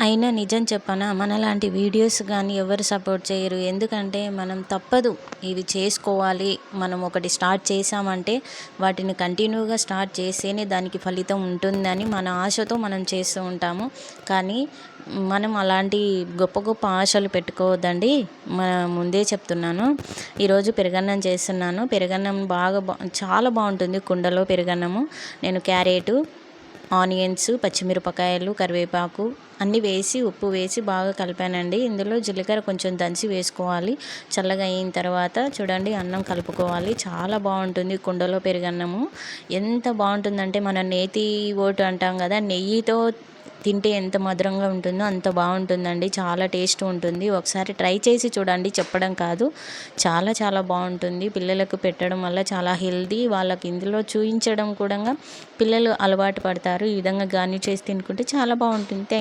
అయినా నిజం చెప్పనా? మనలాంటి వీడియోస్ కానీ ఎవరు సపోర్ట్ చేయరు. ఎందుకంటే మనం తప్పదు ఇవి చేసుకోవాలి. మనం ఒకటి స్టార్ట్ చేసామంటే వాటిని కంటిన్యూగా స్టార్ట్ చేస్తేనే దానికి ఫలితం ఉంటుందని మన ఆశతో మనం చేస్తూ ఉంటాము. కానీ మనం అలాంటి గొప్ప గొప్ప ఆశలు పెట్టుకోవద్దండి. మన ముందే చెప్తున్నాను. ఈరోజు పెరుగన్నం చేస్తున్నాను. పెరుగన్నం బాగా బా చాలా బాగుంటుంది కుండలో పెరుగన్నము. నేను క్యారెటు ఆనియన్స్ పచ్చిమిరపకాయలు కరివేపాకు అన్నీ వేసి ఉప్పు వేసి బాగా కలిపానండి. ఇందులో జీలకర్ర కొంచెం దంచి వేసుకోవాలి. చల్లగా అయిన తర్వాత చూడండి అన్నం కలుపుకోవాలి. చాలా బాగుంటుంది కుండలో పెరుగన్నము. ఎంత బాగుంటుందంటే మన నేతి ఓటు అంటాం కదా నెయ్యితో తింటే ఎంత మధురంగా ఉంటుందో అంత బాగుంటుందండి. చాలా టేస్ట్ ఉంటుంది. ఒకసారి ట్రై చేసి చూడండి. చెప్పడం కాదు. చాలా చాలా బాగుంటుంది. పిల్లలకు పెట్టడం వల్ల చాలా హెల్దీ. వాళ్ళకి ఇందులో చూపించడం కూడా పిల్లలు అలవాటు పడతారు. ఈ విధంగా గార్నిష్ చేసి తినుకుంటే చాలా బాగుంటుంది. థ్యాంక్